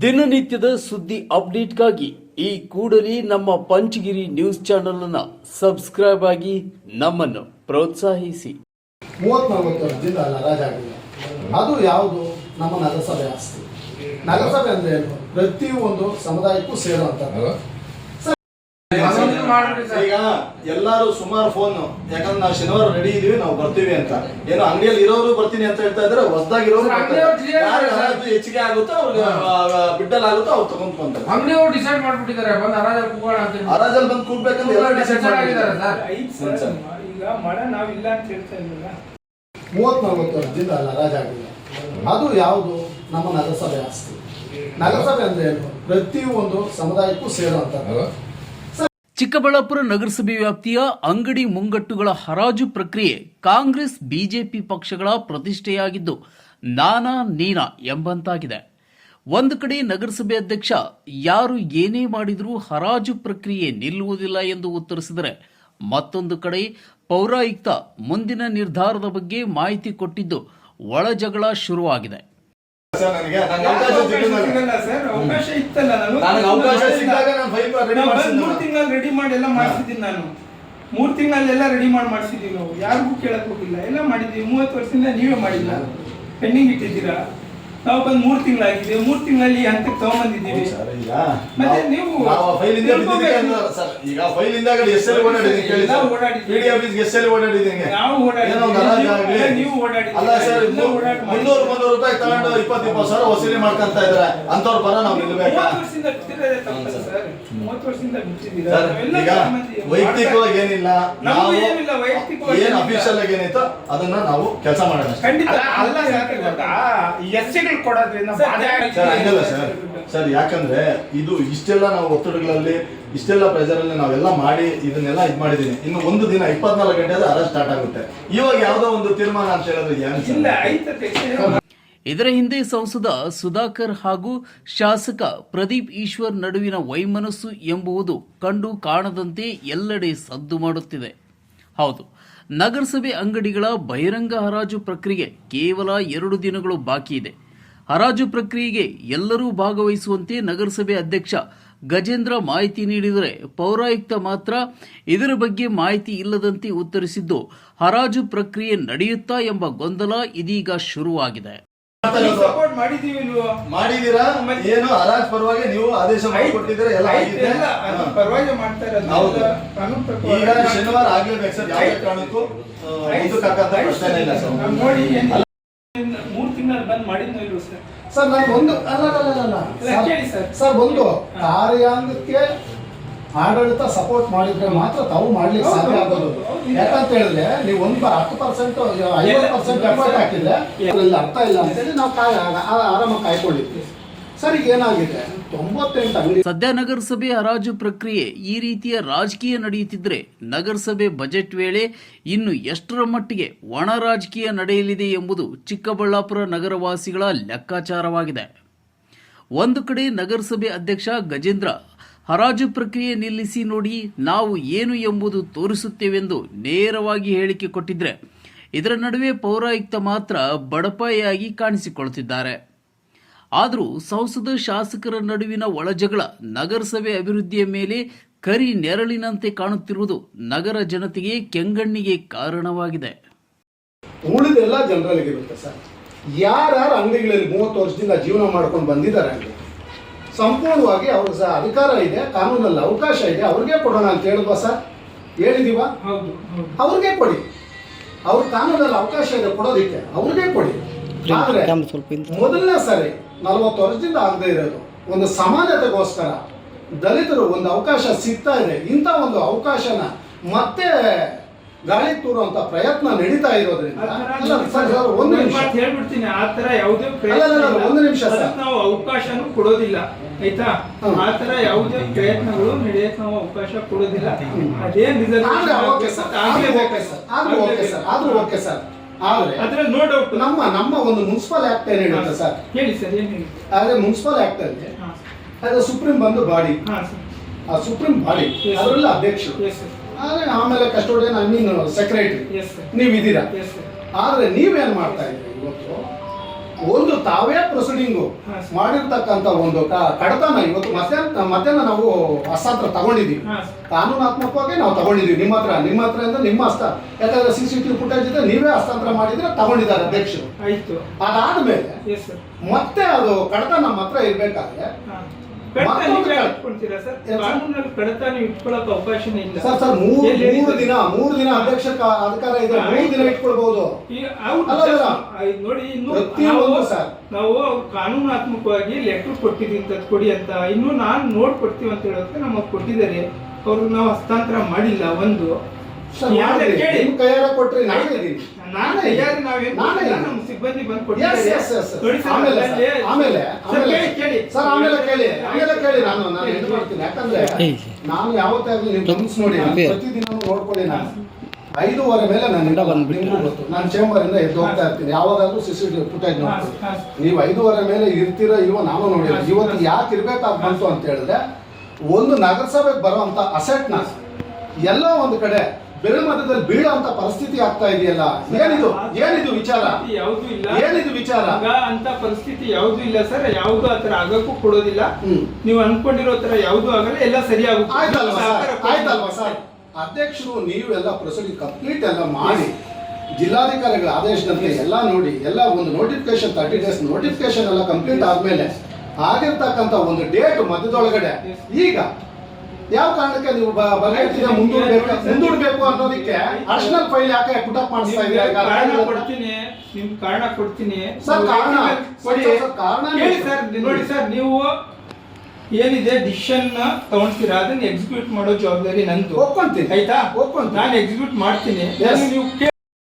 ದಿನನಿತ್ಯದ ಸುದ್ದಿ ಅಪ್ಡೇಟ್ಗಾಗಿ ಈ ಕೂಡಲೇ ನಮ್ಮ ಪಂಚಗಿರಿ ನ್ಯೂಸ್ ಚಾನೆಲ್ ಅನ್ನ ಸಬ್ಸ್ಕ್ರೈಬ್ ಆಗಿ ನಮ್ಮನ್ನು ಪ್ರೋತ್ಸಾಹಿಸಿ. ಅದು ಯಾವುದು? ನಮ್ಮ ನಗರಸಭೆ ಆಸ್ತಿ. ನಗರಸಭೆ ಅಂದ್ರೆ ಪ್ರತಿಯೊಂದು ಸಮುದಾಯಕ್ಕೂ ಸೇರುವಂಥದ್ದು. ಈಗ ಎಲ್ಲಾರು ಸುಮಾರು ಫೋನ್ ಯಾಕಂದ್ರೆ ನಾವು ಶನಿವಾರ ರೆಡಿ ಇದೀವಿ ನಾವು ಬರ್ತೀವಿ ಅಂತ. ಏನೋ ಅಂಗಡಿಯಲ್ಲಿ ಇರೋರು ಬರ್ತೀನಿ ಅಂತ ಹೇಳ್ತಾ ಇದ್ರೆ ಹೊಸದಾಗಿರೋರು ಹೆಚ್ಚಿಗೆ ಆಗುತ್ತೋ ಅವ್ರಿಗೆ ಬಿಡ್ಡಲ್ ಆಗುತ್ತೋ ಅವ್ರು ತಗೊಂಡ್ಕೊಂತಾರೆ ಅಂಗಡಿಯವರು ಡಿಸೈಡ್ ಮಾಡ್ಬಿಟ್ಟಿದ್ದಾರೆ ಬಂದು ಅರಾಜಲ್ ಕೂಗೋಣ ಅಂತ. ಹರಾಜಲ್ಲಿ ಬಂದು ಕೂಡ್ಬೇಕಂತ ಎಲ್ಲ ಡಿಸೈಡ್ ಮಾಡಿದ್ದಾರೆ ಸರ್. ಈಗ ಮಳೆ ನಾವಿಲ್ಲ ಅಂತ ಹೇಳ್ತಾ ಇಲ್ವಲ್ಲ ಮೂವತ್ತ್ ನಲವತ್ತು ವರ್ಷದಿಂದ ಅಲ್ಲ ರಾಜಾಗಿಲ್ಲ ಅದು ಯಾವುದು? ನಮ್ಮ ನಗರಸಭೆ ಆಸ್ತಿ. ನಗರಸಭೆ ಅಂದ್ರೆ ಏನು? ಪ್ರತಿಯೊಂದು ಸಮುದಾಯಕ್ಕೂ ಸೇರುವಂಥದ್ದು. ಚಿಕ್ಕಬಳ್ಳಾಪುರ ನಗರಸಭೆ ವ್ಯಾಪ್ತಿಯ ಅಂಗಡಿ ಮುಂಗಟ್ಟುಗಳ ಹರಾಜು ಪ್ರಕ್ರಿಯೆ ಕಾಂಗ್ರೆಸ್ ಬಿಜೆಪಿ ಪಕ್ಷಗಳ ಪ್ರತಿಷ್ಠೆಯಾಗಿದ್ದು ನಾನಾ ನೀನಾ ಎಂಬಂತಾಗಿದೆ. ಒಂದು ಕಡೆ ನಗರಸಭೆ ಅಧ್ಯಕ್ಷ ಯಾರು ಏನೇ ಮಾಡಿದರೂ ಹರಾಜು ಪ್ರಕ್ರಿಯೆ ನಿಲ್ಲುವುದಿಲ್ಲ ಎಂದು ಉತ್ತರಿಸಿದರೆ ಮತ್ತೊಂದು ಕಡೆ ಪೌರಾಯುಕ್ತ ಮುಂದಿನ ನಿರ್ಧಾರದ ಬಗ್ಗೆ ಮಾಹಿತಿ ಕೊಟ್ಟಿದ್ದು ಒಳಜಗಳ ಶುರುವಾಗಿದೆ. ರೆಡಿ ಮೂರ್ ತಿಂಗಳಲ್ಲಿ ರೆಡಿ ಮಾಡಿ ಎಲ್ಲ ಮಾಡಿಸಿದ್ದೀನಿ ನಾನು. ಮೂರ್ ತಿಂಗಳಲ್ಲೆಲ್ಲ ರೆಡಿ ಮಾಡಿ ಮಾಡಿಸಿದ್ದೀವಿ ನಾವು. ಯಾರಿಗೂ ಕೇಳಕ್ ಹೋಗಿಲ್ಲ. ಎಲ್ಲ ಮಾಡಿದ್ದೀವಿ ಮೂವತ್ತು ವರ್ಷದಿಂದ ನೀವೇ ಮಾಡಿಲ್ಲ. ಪೆಂಡಿಂಗ್ ಇಟ್ಟಿದ್ದೀರಾ? ನಾವು ಬಂದು ಮೂರ್ ತಿಂಗಳಾಗಿದೆ. ಮೂರ್ ತಿಂಗಳಲ್ಲಿ ಈ ಹಂತಕ್ಕೆ ತಗೊಂಬಂದಿದ್ದೀವಿ ಸರ್ ಈಗ ಮತ್ತೆ ನೀವು ನಾವು ಫೈಲ್ ಇಂದ ಬಿದ್ದಿದ್ದಕ್ಕೆ ಅಂತ ಸರ್. ಈಗ ಫೈಲ್ ಇಂದ ಎಸ್ ಎಲ್ ಓಡಾಡಿದ್ದೀನಿ ಕೇಳಿ ಎಲ್ಲ ಸರ್. ಓಡಾಡಿದ್ದೀವಿ. ಪಿಡಿ ಆಫೀಸ್ ಎಸ್ ಎಲ್ ಓಡಾಡಿದ್ದೀನಿ. ನಾವು ಓಡಾಡಿದ್ದೀವಿ. ಏನೋ ನೀವು- ನೀವು ಓಡಾಡಿದ್ದೀರಿ. ಅಲ್ಲ ಸರ್. ಮುನ್ನೂರು ಮುನ್ನೂರು ರೂಪಾಯಿ ತಗೊಂಡು ಇಪ್ಪತ್ತು ಇಪ್ಪತ್ತು ಸಾವಿರ ವಸೂಲಿ ಮಾಡ್ಕೊಂತ ಇದ್ದಾರೆ. ಅಂತವ್ರ ಬರ ನಾವು ನಿಲ್ಬೇಕಾ? ಸರ್. ಈಗ ವೈಯಕ್ತಿಕವಾಗಿ ಏನಿಲ್ಲ. ನಾವು ಏನ್. ಅಫಿಷಿಯಲ್ ಆಗಿ ಏನೈತೋ ಅದನ್ನ ನಾವು ಕೆಲಸ ಮಾಡೋಣ. ಖಂಡಿತ. ಅಲ್ಲ ಯಾಕೆ ಗೊತ್ತಾ? ಎಸ್ಸಿಗಳು ಕೊಡೋದ್ರಿಂದ ಸರ್, ಸರ್ ಹಂಗಲ್ಲ ಸರ್. ಸರ್ ಯಾಕಂದ್ರೆ ಇದು ಇಷ್ಟೆಲ್ಲ ನಾವು ಒತ್ತಡಗಳಲ್ಲಿ ಇಷ್ಟೆಲ್ಲ ಪ್ರೆಷರ್ ಅಲ್ಲಿ ನಾವೆಲ್ಲ ಮಾಡಿ ಇದನ್ನೆಲ್ಲ ಇದು ಮಾಡಿದೀನಿ. ಇನ್ನು ಒಂದು ದಿನ ಇಪ್ಪತ್ನಾಲ್ಕು ಗಂಟೆ ಆದ್ರೆ ಅರೆಸ್ಟ್ ಸ್ಟಾರ್ಟ್ ಆಗುತ್ತೆ. ಇವಾಗ ಯಾವುದೋ ಒಂದು ತೀರ್ಮಾನ ಅಂತ ಹೇಳಿದ್ರೆ ಏನ್ ಸರ್? ಇಲ್ಲ ಐತತೆ ಇದರ ಹಿಂದೆ ಸಂಸದ ಸುಧಾಕರ್ ಹಾಗೂ ಶಾಸಕ ಪ್ರದೀಪ್ ಈಶ್ವರ್ ನಡುವಿನ ವೈಮನಸ್ಸು ಎಂಬುದು ಕಂಡು ಕಾಣದಂತೆ ಎಲ್ಲೆಡೆ ಸದ್ದು ಮಾಡುತ್ತಿದೆ. ಹೌದು ನಗರಸಭೆ ಅಂಗಡಿಗಳ ಬಹಿರಂಗ ಹರಾಜು ಪ್ರಕ್ರಿಯೆ ಕೇವಲ ಎರಡು ದಿನಗಳು ಬಾಕಿ ಇದೆ. ಹರಾಜು ಪ್ರಕ್ರಿಯೆಗೆ ಎಲ್ಲರೂ ಭಾಗವಹಿಸುವಂತೆ ನಗರಸಭೆ ಅಧ್ಯಕ್ಷ ಗಜೇಂದ್ರ ಮಾಹಿತಿ ನೀಡಿದರೆ ಪೌರಾಯುಕ್ತ ಮಾತ್ರ ಇದರ ಬಗ್ಗೆ ಮಾಹಿತಿ ಇಲ್ಲದಂತೆ ಉತ್ತರಿಸಿದ್ದು ಹರಾಜು ಪ್ರಕ್ರಿಯೆ ನಡೆಯುತ್ತಾ ಎಂಬ ಗೊಂದಲ ಇದೀಗ ಶುರುವಾಗಿದೆ. ಶನಿವಾರ ತಿಂಗಳು ಬಂದ್ ಮಾಡಿದ್ನೋ ಇಲ್ವೋ ಸರ್? ಸರ್ ನಾನು ಒಂದು ಅಲ್ಲ ಅಲ್ಲ ಅಲ್ಲ, ಅಲ್ಲ ಇಲ್ಲ, ಕೇಳಿ ಸರ್. ಸರ್ ಒಂದು ಕಾರ್ಯಾಂಗಕ್ಕೆ ಆಡಳಿತ ಸಪೋರ್ಟ್ ಮಾಡಿದ್ರೆ ಮಾತ್ರ ತಾವು ಮಾಡ್ಲಿಕ್ಕೆ ಹೌದು, ಸಾಧ್ಯ ಹೌದು, ಆಗೋದು. ಹೌದು. ಯಾಕಂತ ಹೇಳಿದ್ರೆ ನೀವು ಒಂದು ಹತ್ತು ಪರ್ಸೆಂಟ್ ಐವತ್ತು ಪರ್ಸೆಂಟ್ ಎಫರ್ಟ್ ಹಾಕಿದ್ರೆ ಅದ್ರಲ್ಲಿ ಅರ್ಥ ಇಲ್ಲ ಅಂತೇಳಿ ನಾವು ಕಾಯ್ ಆ- ಆರಾಮಾಗಿ ಕಾಯ್ಕೊಂಡಿದ್ವಿ. ಸರ್, ಏನಾಗಿದೆ? ಸದ್ಯ ನಗರಸಭೆ ಹರಾಜು ಪ್ರಕ್ರಿಯೆ ಈ ರೀತಿಯ ರಾಜಕೀಯ ನಡೆಯುತ್ತಿದ್ರೆ ನಗರಸಭೆ ಬಜೆಟ್ ವೇಳೆ ಇನ್ನು ಎಷ್ಟರ ಮಟ್ಟಿಗೆ ಒಣ ರಾಜಕೀಯ ನಡೆಯಲಿದೆ ಎಂಬುದು ಚಿಕ್ಕಬಳ್ಳಾಪುರ ನಗರವಾಸಿಗಳ ಲೆಕ್ಕಾಚಾರವಾಗಿದೆ. ಒಂದು ಕಡೆ ನಗರಸಭೆ ಅಧ್ಯಕ್ಷ ಗಜೇಂದ್ರ, ಹರಾಜು ಪ್ರಕ್ರಿಯೆ ನಿಲ್ಲಿಸಿ ನೋಡಿ ನಾವು ಏನು ಎಂಬುದು ತೋರಿಸುತ್ತೇವೆಂದು ನೇರವಾಗಿ ಹೇಳಿಕೆ ಕೊಟ್ಟಿದ್ರೆ, ಇದರ ನಡುವೆ ಪೌರಾಯುಕ್ತ ಮಾತ್ರ ಬಡಪಾಯಿಯಾಗಿ ಕಾಣಿಸಿಕೊಳ್ಳುತ್ತಿದ್ದಾರೆ. ಆದರೂ ಸಂಸದ ಶಾಸಕರ ನಡುವಿನ ಒಳಜಗಳ ನಗರಸಭೆ ಅಭಿವೃದ್ಧಿಯ ಮೇಲೆ ಕರಿ ನೆರಳಿನಂತೆ ಕಾಣುತ್ತಿರುವುದು ನಗರ ಜನತೆಗೆ ಕೆಂಗಣ್ಣಿಗೆ ಕಾರಣವಾಗಿದೆ. ಉಳಿದೆಲ್ಲ ಜನರಲ್ಲಿಗೆ ಇರುತ್ತೆ ಸರ್? ಯಾರ್ಯಾರು ಅಂಗಡಿಗಳಲ್ಲಿ ಮೂವತ್ತು ವರ್ಷದಿಂದ ಜೀವನ ಮಾಡ್ಕೊಂಡು ಬಂದಿದ್ದಾರೆ ಅಲ್ಲಿ ಸಂಪೂರ್ಣವಾಗಿ ಅವ್ರಿಗೆ ಸಹ ಅಧಿಕಾರ ಇದೆ ಕಾನೂನಲ್ಲಿ ಅವಕಾಶ ಇದೆ ಅವ್ರಿಗೆ ಕೊಡೋಣ ಅಂತ ಹೇಳಿದ್ವಾ ಸರ್? ಹೇಳಿದೀವ ಅವ್ರಿಗೆ ಕೊಡಿ. ಅವ್ರ ಕಾನೂನಲ್ಲಿ ಅವಕಾಶ ಇದೆ ಕೊಡೋದಿಕ್ಕೆ ಅವ್ರಿಗೆ ಕೊಡಿ. ಮೊದಲನೇ ಸರಿ ನಲವತ್ತು ವರ್ಷದಿಂದ ಆಗದೆ ಇರೋದು. ಒಂದು ಸಮಾನತೆಗೋಸ್ಕರ ದಲಿತರು ಒಂದು ಅವಕಾಶ ಸಿಗ್ತಾ ಇದೆ. ಇಂಥ ಒಂದು ಅವಕಾಶನ ಮತ್ತೆ ಗಾಳಿ ತೂರುವಂತ ಪ್ರಯತ್ನ ನಡೀತಾ ಇರೋದ್ರಿಂದ ಒಂದು ನಿಮಿಷ. ಹೇಳ್ಬಿಡ್ತೀನಿ. ಆ ತರ ಯಾವುದೇ. ಒಂದು ನಿಮಿಷ ಸರ್. ನಾವು ಅವಕಾಶನೂ ಕೊಡೋದಿಲ್ಲ. ಆಯ್ತಾ. ಆ ತರ ಯಾವುದೇ ಪ್ರಯತ್ನಗಳು ನಡೆಯಕ್ ನಾವು ಅವಕಾಶ ಕೊಡೋದಿಲ್ಲ. ಅದೇನ್ ಆದ್ರೆ ಓಕೆ ಸರ್. ಆದ್ರೂ ಓಕೆ ಸರ್. ಆದ್ರೂ ಓಕೆ ಸರ್. ಆದ್ರೂ ನೋ ಡೌಟ್ ನಮ್ಮ ನಮ್ಮ ಒಂದು ಮುನ್ಸಿಪಲ್ ಆಕ್ಟ್ ಏನ್ ಹೇಳುತ್ತೆ ಸರ್? ಹೇಳಿ ಸರ್ ಏನ್ ಹೇಳಿ? ಆದ್ರೆ ಮುನ್ಸಿಪಲ್ ಆಕ್ಟ್ ಅಲ್ಲಿ ಸರ್ ಅದು ಸುಪ್ರೀಂ ಬಂದು ಬಾಡಿ. ಆ ಸುಪ್ರೀಂ ಬಾಡಿ. ಅದರಲ್ಲಿ ಅಧ್ಯಕ್ಷರು. ಎಸ್ ಸರ್ ಆದ್ರೆ ಆಮೇಲೆ custodian I mean secretary yes sir ನೀವಿದ್ದೀರಾ? Yes sir ಆದ್ರೆ ನೀವೇನ್ ಮಾಡ್ತಾ ಇದ್ದೀರಿ? ಒಂದು ತಾವೇ ಪ್ರೊಸೀಡಿಂಗು ಮಾಡಿರ್ತಕ್ಕಂಥ ಒಂದು ಕಡತನ ಇವತ್ತು ಮಧ್ಯಾಹ್ನ ಮಧ್ಯಾಹ್ನ ನಾವು ಹಸ್ತಾಂತರ ತಗೊಂಡಿದ್ದೀವಿ. ಕಾನೂನಾತ್ಮಕವಾಗಿ ನಾವು ತಗೊಂಡಿದ್ದೀವಿ. ನಿಮ್ಮ ಹತ್ರ ನಿಮ್ಮ ಹತ್ರ ಅಂದ್ರೆ ನಿಮ್ಮ ಹಸ್ತ. ಯಾಕಂದ್ರೆ ಸಿ ಸಿ ಟಿವಿ ಫುಟೇಜ್ ಇದೆ ನೀವೇ ಹಸ್ತಾಂತರ ಮಾಡಿದ್ರೆ ತಗೊಂಡಿದ್ದಾರೆ ಅಧ್ಯಕ್ಷರು. ಆಯ್ತು. ಅದಾದ್ಮೇಲೆ ಮತ್ತೆ ಅದು ಕಡತ ನಮ್ಮ ಹತ್ರ ಇರ್ಬೇಕಾದ್ರೆ ಸರ್? ಸರ್? ಕಡತ ನೀವು ಇಟ್ಕೊಳ್ಳೋಕೆ ಅವಕಾಶನೇ ಇಲ್ಲ. ಸರ್ ಸರ್ ಮೂರು ಮೂರು ದಿನ ಮೂರು ದಿನ ಅಧ್ಯಕ್ಷ ಅಧಿಕಾರ ಇದೆ. ಮೂರು ದಿನ ಇಟ್ಕೊಳ್ಬಹುದು ನೋಡಿ ಇನ್ನು ಸರ್. ನಾವು ಕಾನೂನಾತ್ಮಕವಾಗಿ ಲೆಟರ್ ಕೊಟ್ಟಿದ್ದೀನಿ ಅಂತ ಕೊಡಿ ಅಂತ. ಇನ್ನು ನಾನು ನೋಡ್ ಕೊಡ್ತೀವಿ ಅಂತ ಹೇಳೋದಕ್ಕೆ ನಮಗೆ ಕೊಟ್ಟಿದ್ದಾರೆ. ಅವ್ರಿಗೆ ನಾವು ಹಸ್ತಾಂತರ ಮಾಡಿಲ್ಲ ಒಂದು. ಸರ್ ಯಾರನ್ನ ಮಾಡಿದ್ರಿ. ಕೇಳಿ? ನಿಮ್ ಕೈಯಾರ ಕೊಟ್ರಿ ನಾನೇ ನಮ್ಮ ಸಿಬ್ಬಂದಿ ಬಂದು ಆಮೇಲೆ ಆಮೇಲೆ ಸರ್, ಆಮೇಲೆ ಕೇಳಿ, ಕೇಳಿ. ಸರ್ ಆಮೇಲೆ ಕೇಳಿ ಆಮೇಲೆ ಕೇಳಿ. ನಾನು ನಾನು ಇದು ಮಾಡ್ತೀನಿ? ಯಾಕಂದ್ರೆ ನಾನು ಯಾವತ್ತೇ ಆಗಲಿ ನೀವು ಗಮನಿಸಿ ನೋಡಿ ಪ್ರತಿದಿನ ನೋಡ್ಕೊಳ್ಳಿ ನಾನು. ಐದೂವರೆ ಮೇಲೆ ನಾನು ನಿಮ್ಗೆ ಗೊತ್ತು ನಾನು ಚೇಂಬರ್ ಇಂದ ಎದ್ದು ಹೋಗ್ತಾ ಇರ್ತೀನಿ. ಯಾವಾಗಾದ್ರೂ ಸಿ ಸಿ ಟಿವಿ ಫುಟೇಜ್ ನೋಡ್ತೀನಿ ನೀವು ಐದೂವರೆ ಮೇಲೆ ಇರ್ತೀರೋ ಇವ ನಾನು ನೋಡಿಲ್ಲ. ಇವತ್ತು ಯಾಕೆ ಇರ್ಬೇಕಾಗ್ ಬಂತು ಅಂತ ಹೇಳಿದ್ರೆ ಒಂದು ನಗರಸಭೆಗೆ ಬರುವಂತ ಅಸೆಟ್ನ ಎಲ್ಲ ಒಂದು ಕಡೆ ಬೆಳೆ ಮಧ್ಯದಲ್ಲಿ ಬೀಳುವಂತ ಪರಿಸ್ಥಿತಿ ಆಗ್ತಾ ಇದೆಯಲ್ಲ? ಏನಿದು? ಏನಿದು ವಿಚಾರ? ಯಾವುದು ಇಲ್ಲ. ಏನಿದು ವಿಚಾರ? ಅಂತ ಪರಿಸ್ಥಿತಿ ಯಾವುದು ಇಲ್ಲ ಸರ್. ಯಾವುದು ಆತರ ಆಗಕ್ಕೂ ಕೊಡೋದಿಲ್ಲ. ನೀವು ಅನ್ಕೊಂಡಿರೋ ತರ ಯಾವುದು ಆಗಲ್ಲ. ಎಲ್ಲ ಸರಿ ಆಗುತ್ತೆ ಆಯ್ತಲ್ವಾ ಸರ್? ಆಯ್ತಲ್ವಾ ಸರ್? ಅಧ್ಯಕ್ಷರು ನೀವು ಎಲ್ಲ ಪ್ರೊಸೀಡಿಂಗ್ ಕಂಪ್ಲೀಟ್ ಎಲ್ಲ ಮಾಡಿ ಜಿಲ್ಲಾಧಿಕಾರಿಗಳ ಆದೇಶದಂತೆ ಎಲ್ಲ ನೋಡಿ ಎಲ್ಲ ಒಂದು ನೋಟಿಫಿಕೇಶನ್ ತರ್ಟಿ ಡೇಸ್ ನೋಟಿಫಿಕೇಶನ್ ಎಲ್ಲ ಕಂಪ್ಲೀಟ್ ಆದ್ಮೇಲೆ ಆಗಿರ್ತಕ್ಕಂಥ ಒಂದು ಡೇಟ್ ಮಧ್ಯದೊಳಗಡೆ ಈಗ ಯಾವ ಕಾರಣಕ್ಕೆ ನೀವು ಬಗೆಹರಿಸಿದ ಮುಂದೂಡ್ಬೇಕು ಮುಂದೂಡ್ಬೇಕು ಅನ್ನೋದಕ್ಕೆ ಅರ್ಷನಲ್ ಫೈಲ್ ಯಾಕೆ ಪುಟಪ್ ಮಾಡಿಸ್ತಾ ಇದ್ದೀನಿ ಕಾರಣ ಇದ್ದೀರಾ ಕೊಡ್ತೀನಿ ನಿಮ್ ಕಾರಣ ಕೊಡ್ತೀನಿ. ಸರ್, ಕಾರಣ? ಕೊಡಿ. ಕಾರಣ ಹೇಳಿ ಸರ್ ನೋಡಿ ಸರ್ ನೀವು ಏನಿದೆ ಡಿಸಿಷನ್ ತಗೊಂತೀರಾ ಅದನ್ನ ಎಕ್ಸಿಕ್ಯೂಟ್ ಮಾಡೋ ಜವಾಬ್ದಾರಿ ನಂದು. ಒಪ್ಕೊಂತೀನಿ. ಆಯ್ತಾ? ಒಪ್ಕೊಂತೀನಿ. ನಾನು ಎಕ್ಸಿಕ್ಯೂಟ್ ಮಾಡ್ತೀನಿ. ನೀವು